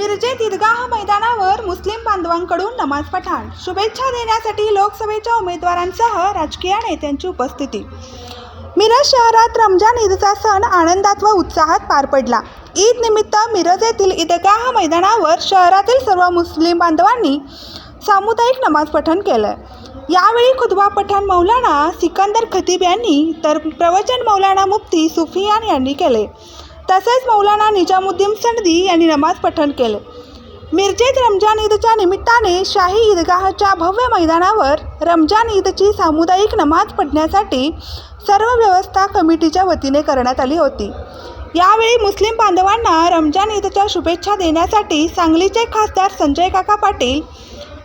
मिरजेत ईदगाह मैदानावर मुस्लिम बांधवांकडून नमाज पठाण. शुभेच्छा देण्यासाठी लोकसभेच्या उमेदवारांसह राजकीय नेत्यांची उपस्थिती. मिरज शहरात रमजान ईदचा सण आनंदात व उत्साहात पार पडला. ईद निमित्त मिरज येथील ईदगाह मैदानावर शहरातील सर्व मुस्लिम बांधवांनी सामुदायिक नमाज पठण केलं यावेळी खुतबा पठाण मौलाना सिकंदर खतीब यांनी तर प्रवचन मौलाना मुफ्ती सुफियान यांनी केले. तसेच मौलाना निजामुद्दीन सनदी यांनी नमाज पठण केले. मिरजेत रमजान ईदच्या निमित्ताने शाही ईदगाहच्या भव्य मैदानावर रमजान ईदची सामुदायिक नमाज पढण्यासाठी सर्व व्यवस्था कमिटीच्या वतीने करण्यात आली होती. यावेळी मुस्लिम बांधवांना रमजान ईदच्या शुभेच्छा देण्यासाठी सांगलीचे खासदार संजय काका पाटील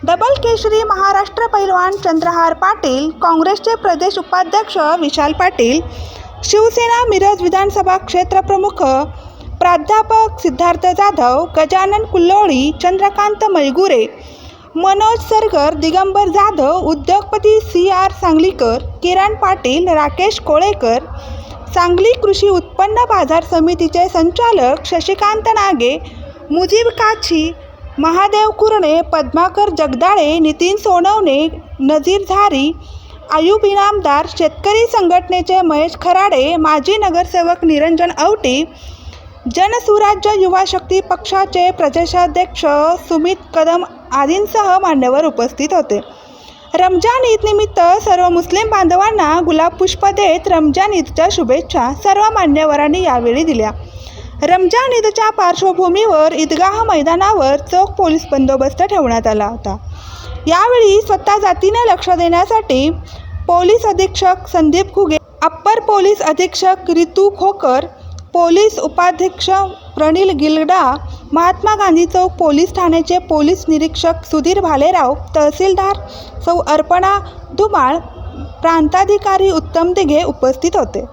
डबल केशरी महाराष्ट्र पैलवान चंद्रहार पाटील काँग्रेसचे प्रदेश उपाध्यक्ष विशाल पाटील शिवसेना मिरज विधानसभा क्षेत्रप्रमुख प्राध्यापक सिद्धार्थ जाधव गजानन कुल्लोळी चंद्रकांत मैगुरे मनोज सरगर दिगंबर जाधव उद्योगपती सी आर सांगलीकर किरण पाटील राकेश कोळेकर सांगली कृषी उत्पन्न बाजार समितीचे संचालक शशिकांत नागे मुजीब काछी महादेव कुरणे पद्माकर जगदाळे नितीन सोनवणे नजीर झारी आयुब इनामदार शेतकरी संघटनेचे महेश खराडे माजी नगरसेवक निरंजन औटी जनसुराज्य युवा शक्ती पक्षाचे प्रदेशाध्यक्ष सुमित कदम आदींसह मान्यवर उपस्थित होते. रमजान ईदनिमित्त सर्व मुस्लिम बांधवांना गुलाब पुष्प देत रमजान ईदच्या शुभेच्छा सर्व मान्यवरांनी यावेळी दिल्या. रमजान ईदच्या पार्श्वभूमीवर ईदगाह मैदानावर चोख पोलीस बंदोबस्त ठेवण्यात आला होता. यावेळी स्वतः जातीने लक्ष देण्यासाठी पोलीस अधीक्षक संदीप खुगे अप्पर पोलीस अधीक्षक रितू खोकर पोलीस उपाध्यक्ष प्रणील गिलडा महात्मा गांधी चौक पोलीस ठाण्याचे पोलीस निरीक्षक सुधीर भालेराव तहसीलदार सौ अर्पणा धुमाळ प्रांताधिकारी उत्तम दिघे उपस्थित होते.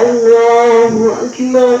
الله أكبر